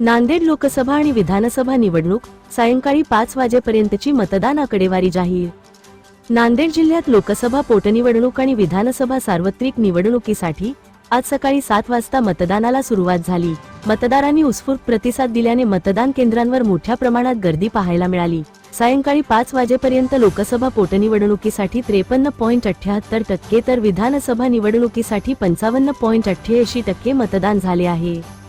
नांदेड लोकसभा आणि विधानसभा निवडणूक सायंकाळी पाच वाजेपर्यंतची मतदान आकडेवारी जाहीर. नांदेड जिल्ह्यात लोकसभा पोटनिवडणूक आणि विधानसभा सार्वत्रिक निवडणुकीसाठी आज सकाळी सात वाजता मतदानाला सुरुवात झाली. मतदारांनी उत्स्फूर्त प्रतिसाद दिल्याने मतदान केंद्रांवर मोठ्या प्रमाणात गर्दी पाहायला मिळाली. सायंकाळी पाच वाजेपर्यंत लोकसभा पोटनिवडणुकीसाठी त्रेपन्न पॉईंट अठ्याहत्तर टक्के तर विधानसभा निवडणुकीसाठी पंचावन्न पॉईंट अठ्ठ्याऐंशी टक्के मतदान झाले आहे.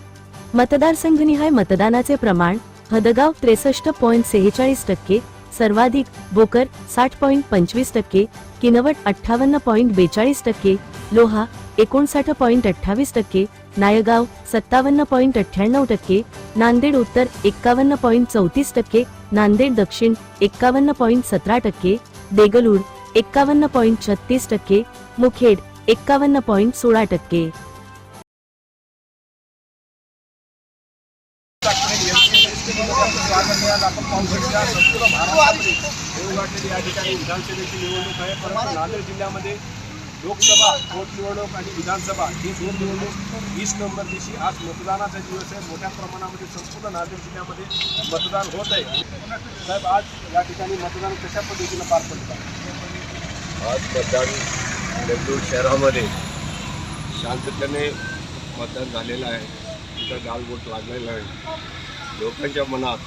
मतदारसंघनिहाय मतदानाचे प्रमाण हदगाव त्रेसष्ट पॉईंट सेहेचाळीस टक्के सर्वाधिक बोकर साठ पॉईंट पंचवीस टक्के किनवट अठ्ठावन्न पॉईंट बेचाळीस टक्के लोहा एकोणसाठ पॉईंट अठ्ठावीस टक्के नायगाव सत्तावन्न पॉईंट अठ्ठ्याण्णव टक्के नांदेड उत्तर एक्कावन्न पॉईंट चौतीस टक्के नांदेड दक्षिण एक्कावन्न पॉईंट सतरा टक्के देगलूर एक्कावन्न पॉईंट छत्तीस टक्के मुखेड एक्कावन्न पॉईंट सोळा टक्के स्वागत आहे आज आपण पाहू शकता संपूर्ण महाराष्ट्रामध्ये येऊ वाटलेली या ठिकाणी विधानसभेची निवडणूक आहे परंतु नांदेड जिल्ह्यामध्ये लोकसभा पोटनिवडणूक आणि विधानसभा ही दोन निवडणूक वीस नोव्हेंबर दिवशी आज मतदानाचा दिवस आहे. मोठ्या प्रमाणामध्ये संपूर्ण नांदेड जिल्ह्यामध्ये मतदान होत आहे. साहेब आज या ठिकाणी मतदान कशा पद्धतीनं पार पडतं आज मतदान बेंगळूर शहरामध्ये शांततेने मतदान झालेलं आहे. तिथं गालबोट लागलेलं आहे. लोकांच्या मनात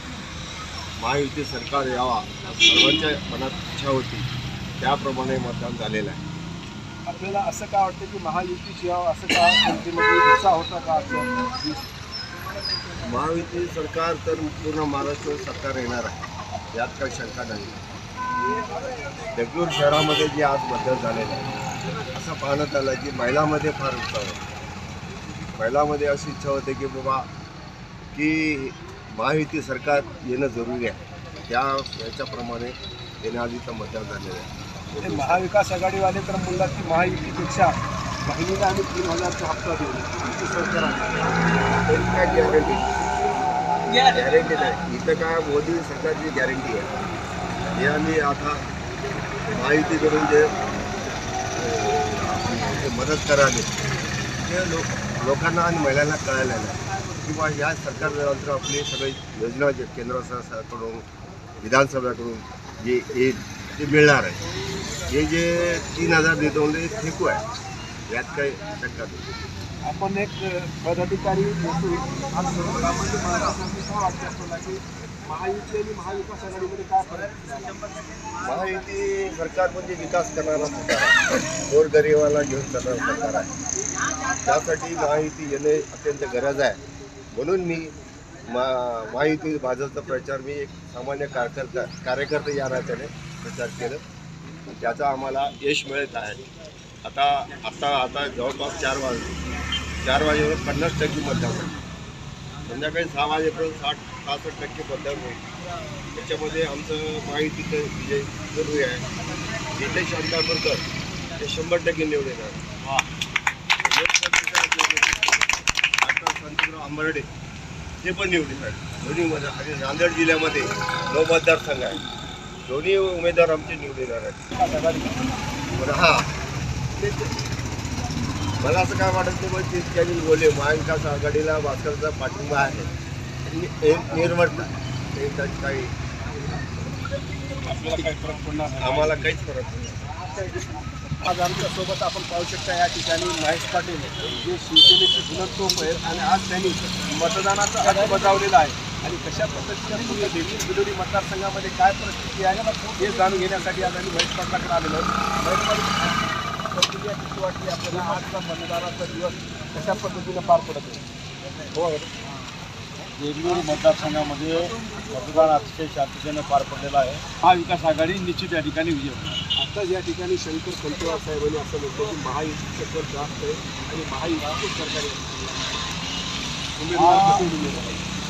महायुती सरकार यावा सर्वांच्या मनात इच्छा होती. त्याप्रमाणे मतदान झालेलं आहे. आपल्याला असं का वाटतं की महायुतीची यावं असं का जनतेमध्ये उत्साह होता का आजच्या महायुती सरकार तर पूर्ण महाराष्ट्र सरकार येणार आहे. यात काही शंका नाही. बेंगळूर शहरामध्ये जे आज मतदान झालेलं आहे असं पाहण्यात आलं की महिलामध्ये फार उत्साह होता. महिलामध्ये अशी इच्छा होते की बाबा की महायुती सरकार येणं जरुरी आहे. त्या याच्याप्रमाणे येण्याआधीचं मतदान झालेलं आहे. महाविकास आघाडीवाले तर म्हणतात की महायुतीपेक्षा बहिणीला आम्ही तीन हजारचा हप्ता देऊ आमची सरकार आहे. गॅरंटी गॅरंटी नाही. इथं काय मोदी सरकारची गॅरंटी आहे. हे आम्ही आता महायुतीकडून जे मदत करावी ते लोक लोकांना आणि महिलांना कळायला नाही किंवा या सरकारनंतर आपली सगळी योजना जे केंद्र सरकारकडून विधानसभेकडून जे येईल ते मिळणार आहे हे जे तीन हज़ार देतो म्हणजे हे फेकू आहे यात काही शंका नाही. आपण एक पदाधिकारी नसून आज सर्वसामान्य महाराष्ट्रातील काय वाटतं आपल्याला की महायुती आणि महाविकास आघाडीमध्ये काय फरक महायुती सरकार म्हणजे विकास करणारा सरकार आहे. गोरगरिबाला घेऊन करणारा सरकार आहे. त्यासाठी महायुती येणे अत्यंत गरज आहे. म्हणून मी मा महायुती भाजपचा प्रचार मी एक सामान्य कार्यकर्ता कार्यकर्ता या नात्याने प्रचार केलं. त्याचा आम्हाला यश मिळत आहे. आता आता आता जवळपास चार वाजले. चार वाजेवर पन्नास टक्के मतदान होईल. संध्याकाळी सहा वाजेपर्यंत साठ सहासष्ट टक्के मतदान होईल. त्याच्यामध्ये आमचं महायुतीचं विजय जरुरी आहे. नितेश अंतापूरकर ते शंभर टक्के निवडून येणार. आता आंबर्डे ते पण निवडून आहेत दोन्हीमध्ये आणि नांदेड जिल्ह्यामध्ये नऊ मतदारसंघ आहे दोन्ही उमेदवार आमचे निवडून येणार आहेत. हा. मला असं काय वाटत नाही पण तेच त्यांनी बोलले महाविकास आघाडीला भास्करचा पाठिंबा आहे. निर्मट काही आम्हाला काहीच फरक नाही. आज आमच्यासोबत आपण पाहू शकता या ठिकाणी महेश पाटील जे शिवसेनेचे जुलत तोफ आहेत आणि आज त्यांनी मतदानाचा हक्क बजावलेला आहे. आणि कशा पद्धतीच्या पूर्ण देवी बिलोरी मतदारसंघामध्ये काय परिस्थिती आहे हे जाणून घेण्यासाठी आज आम्ही महेश पाटलाकडे आलेलो महेश पाटील प्रतिक्रिया कशी वाटली आपल्याला आजचा मतदानाचा दिवस कशा पद्धतीनं पार पडत आहे? हो. देगलूर मतदारसंघामध्ये मतदान अतिशय शांततेने पार पडलेलं आहे. हा विकास आघाडी निश्चित या ठिकाणी विजय होणार आता या ठिकाणी शंकर कंटेवार साहेबांनी असं म्हटलं की महायुतीचं जास्त आहे आणि महायुतीचं सरकार?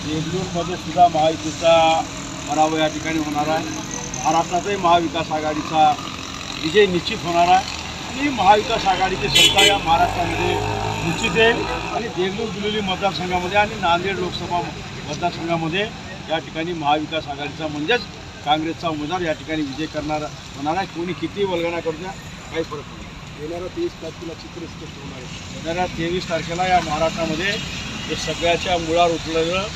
देगलूरमध्ये सुद्धा महायुतीचा पराभव या ठिकाणी होणार आहे. महाराष्ट्रातही महाविकास आघाडीचा विजय निश्चित होणार आहे. आणि महाविकास आघाडीची सत्ता या महाराष्ट्रामध्ये निश्चित येईल. आणि देगलूर बिलोली मतदारसंघामध्ये आणि नांदेड लोकसभा मतदारसंघामध्ये या ठिकाणी महाविकास आघाडीचा म्हणजेच काँग्रेसचा उमेदवार या ठिकाणी विजय करणार होणार आहे. कोणी किती वल्गणा करू द्या काही फरक पडणार येणाऱ्या तेवीस तारखेला चित्र स्पष्ट होणार आहे. येणाऱ्या तेवीस तारखेला या महाराष्ट्रामध्ये हे सगळ्याच्या मुळावर उचललेलं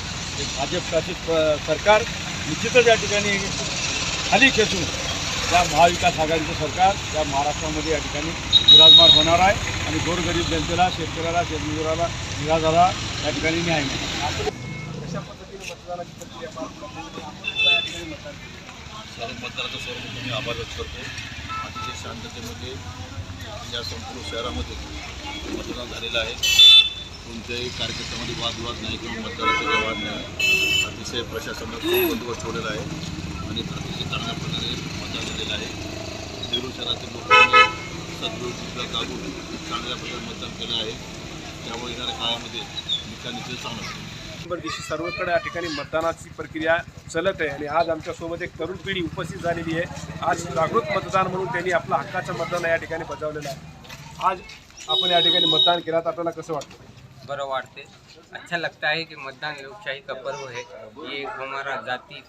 एक भाजप शासित सरकार निश्चितच या ठिकाणी खाली खेचून त्या महाविकास आघाडीचं सरकार त्या महाराष्ट्रामध्ये या ठिकाणी विराजमान होणार आहे. आणि गोरगरीब जनतेला शेतकऱ्याला शेतमजुराला निराधारा या ठिकाणी न्याय मिळेल. कशा पद्धतीने मतदानाची प्रक्रिया पार या ठिकाणी मतदान. सर्व मतदाराचा सर्वप्रथम मी आभार व्यक्त करतो. अतिशय शांततेमध्ये या संपूर्ण शहरामध्ये मतदान झालेलं आहे. कोणत्याही कार्यकर्त्यामध्ये वादविवाद नाही किंवा मतदाराचा व्यवहार नाही. अतिशय प्रशासनाचा बंदोबस्त ठेवलेला आहे आणि अतिशय चांगल्या प्रकारे मतदान झालेलं आहे. नेहरू शहरातील लोकांनी सद्गुरूला जागून चांगल्या प्रकारे मतदान केलं आहे. त्यामुळे येणाऱ्या काळामध्ये निकाल निश्चित चांगला असेल. दिवशी सर्वकडे या ठिकाणी मतदानाची प्रक्रिया चलत आहे. आणि आज आमच्यासोबत एक तरुण पिढी उपस्थित झालेली आहे. आज जागृत मतदान म्हणून त्यांनी आपलं हक्काचं मतदान या ठिकाणी बजावलेलं आहे. आज आपण या ठिकाणी मतदान केलं. तर आपल्याला कसं वाटतं? बरं वाटते अच्छा लगता है कि मतदान लोकशाही का पर्व है. ये हमारा जाति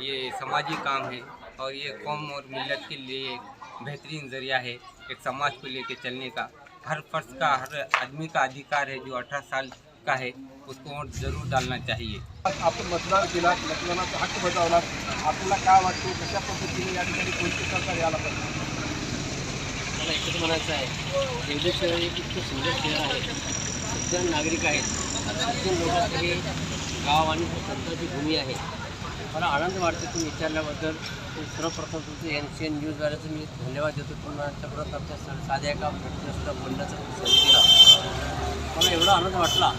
ये समाजी काम है और ये कौम और मिलत के लिए एक बेहतरीन ज़रिया है एक समाज को लेके चलने का। हर फर्ज का हर आदमी का अधिकार है जो अठारह साल का है। उसको वोट ज़रूर डालना चाहिए। आपण मतदान केला मतदानाचा हक्क बजावला. आपल्याला काय वाटतं? कशा पद्धतीने या ठिकाणी कोणते सरकार यायला पाहिजे? मला एकच म्हणायचं आहे. देवदेव शहर हे इतकं सुंदर शहर आहे. सज्जन नागरिक आहेत. सज्जन लोकांचं हे गाव आणि संतांची भूमी आहे मला आनंद वाटतो तुम्ही विचारल्याबद्दल. सर्वप्रथम तुमचं एन सी एन न्यूजवाल्याचं मी धन्यवाद देतो. तुम्हाला परत आमच्या साध्या एका व्यक्तीला बोलण्याचा संधी केला. मला एवढा आनंद वाटला.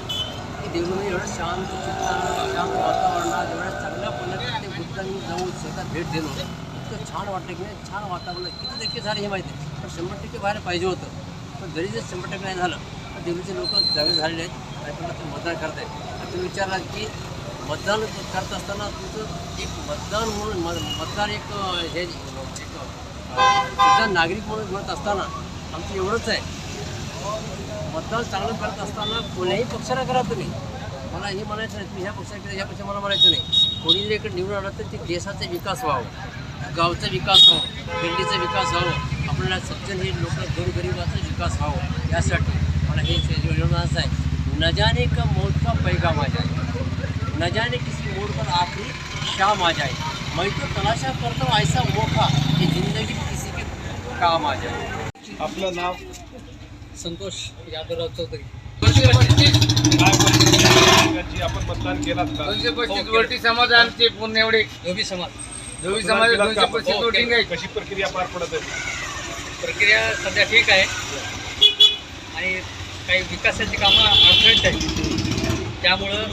की देवळमध्ये एवढं शांत चित्तानं शांत वातावरणात एवढ्या चांगल्या पद्धतीने ते बुद्धांनी जाऊन शेतात भेट देणं इतकं छान वाटलं की नाही छान वातावरण. किती टक्के झालं हे माहिती आहे पण शंभर टक्के व्हायला पाहिजे होतं. पण जरी जर शंभर टक्के नाही झालं तर देवीचे लोक जागे झालेले आहेत आणि पुन्हा ते मतदान करत आहेत तुम्ही विचारलात की मतदान करत असताना तुमचं एक मतदान म्हणून मत मतदार एक हे एक नागरिक म्हणून म्हणत असताना आमचं एवढंच आहे. मतदान चांगलं करत असताना कोण्याही पक्षाला करा तुम्ही. मला हे म्हणायचं नाही तुम्ही ह्या पक्षाला केलं ह्या पक्षाला मला म्हणायचं नाही. कोणी जर इकडे निवडून आलं तर ते देशाचा विकास व्हावं. गावचा विकास व्हावं दिल्लीचा विकास व्हावं. आपल्याला सज्जन हे लोक गोरगरिबाचा विकास व्हावं. यासाठी मला हे योजनाचं आहे न जाने का मौत का पैगाम आ जाए न जाने किसी मोड़ पर आखिरी शाम आ जाए मैं तो तलाशा करता हूँ ऐसा मौका कि जिंदगी किसी के काम आ जाए आपलं नाव संतोष यादवराव चौधरी. आपण मतदान केलात का? दोनशे पस्तीस वोटी समाज आमचे पूर्ण एवढे. धोबी समाज. मतदान समाज दोनशे? पस्तीस हो, वोटिंग आहे कशी प्रक्रिया पार पडत आहे? प्रक्रिया सध्या ठीक आहे. आणि काही विकासाची कामं अडचणीत आहेत. त्यामुळं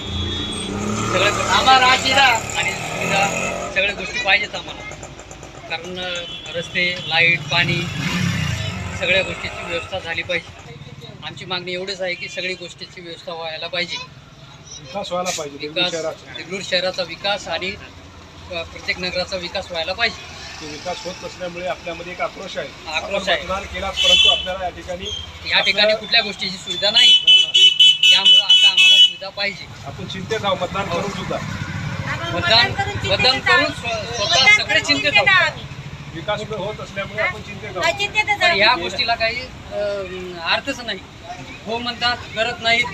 सगळं आम्हाला आणि सुविधा सगळ्या गोष्टी पाहिजेत आम्हाला. कारण रस्ते लाइट पाणी सगळ्या गोष्टीची व्यवस्था झाली पाहिजे. आमची मागणी एवढीच आहे की सगळी गोष्टीची व्यवस्था व्हायला पाहिजे. विकास व्हायला पाहिजे विकास शहराचा. देगलूर शहराचा विकास आणि प्रत्येक नगराचा विकास व्हायला पाहिजे. तो विकास होत नसल्यामुळे आपल्यामध्ये एक आक्रोश आहे. आक्रोश आपण आहे. मतदान केला परंतु आपल्याला या ठिकाणी या ठिकाणी कुठल्या गोष्टीची सुविधा नाही. त्यामुळं आता आम्हाला सुविधा पाहिजे. आपण चिंतेत आहोत मतदान करून सुद्धा. मतदान मतदान करून स्व- स्वतः सगळे चिंतेत आहोत. विकास होत असल्यामुळे आपण चिंतेत आहोत. पण या गोष्टीला काही अ, अर्थच नाही. हो म्हणतात करत नाहीत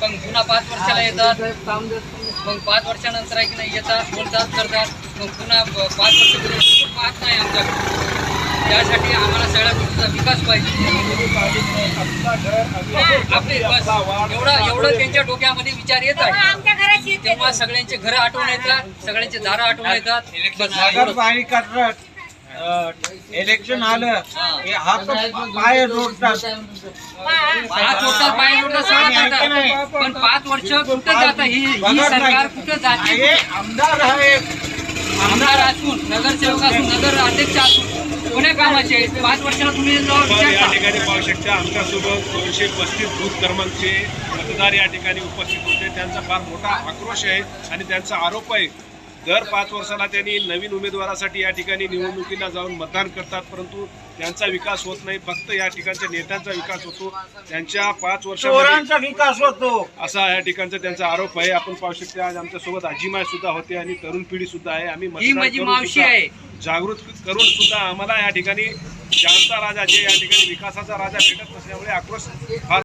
पण पुन्हा पाच वर्षाला येतात. मग पाच वर्षानंतर आहे की नाही येतात बोलतात करतात. मग पुन्हा प- पाच वर्ष पाहत नाही आमच्याकडे त्यासाठी आम्हाला सगळ्या गोष्टीचा विकास पाहिजे. आपला घर आणि आपले बस आपला वाढ, एवढा आपला एवढं त्यांच्या डोक्यामध्ये विचार येत आहे. आमच्या घरात येते तेव्हा सगळ्यांचे घरं आठवण येतात सगळ्यांचे दारं आठवण येतात. बस. एवढंच. नगरपालिका इलेक्शन आलं हे हात पाय पाच वर्षात पाय जोडतात सगळं करतात पण पाच वर्ष कुठं जातं? ही ही सरकार कुठं जाते? हे आमदार आहे. आमदार असून नगरसेवक असून नगर अध्यक्ष असून कोण्या कामाचे आहेत? पाच वर्षाला तुम्ही या. ठिकाणी पाहू शकता आमच्यासोबत दोनशे पस्तीस बूथ क्रमांकचे मतदार या ठिकाणी उपस्थित होते. त्यांचा फार मोठा आक्रोश आहे आणि त्यांचा आरोप आहे दर पाच वर्षाला त्यांनी नवीन उमेदवारासाठी या ठिकाणी निवडणुकीला जाऊन मतदान करतात परंतु त्यांचा विकास होत नाही. फक्त या ठिकाणच्या नेत्यांचा विकास होतो. त्यांच्या पाच चोरांचा विकास होतो. असा या ठिकाणचा त्यांचा आरोप आहे. आपण पाहू शकता आज आमच्यासोबत आजीमाय सुद्धा होते आणि तरुण पिढी सुद्धा आहे. आम्ही. जागृत करून सुद्धा आम्हाला या ठिकाणी शांता राजा जे या ठिकाणी विकासाचा राजा भेटत नसल्यामुळे आक्रोश फार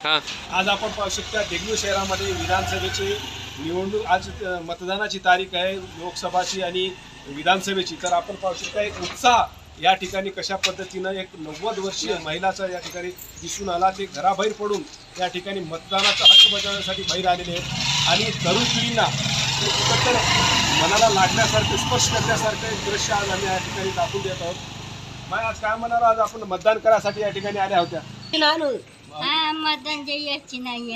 आज आपण पाहू शकता देगलूर शहरामध्ये विधानसभेचे निवडणूक आज मतदानाची तारीख आहे लोकसभाची आणि विधानसभेची. तर आपण पाहू शकता एक उत्साह या ठिकाणी कशा पद्धतीनं एक नव्वद वर्षीय महिलाचा या ठिकाणी दिसून आला. ते घराबाहेर पडून या ठिकाणी मतदानाचा हक्क बजावण्यासाठी बाहेर आलेले आहेत. आणि तरुण पिढींना मनाला लागण्यासारखं स्पर्श करण्यासारखं एक दृश्य आज आम्ही या ठिकाणी दाखवून देत आहोत. मग आज काय म्हणाल? आज आपण मतदान करायसाठी या ठिकाणी आल्या होत्या. हा मतदान जे याची नाही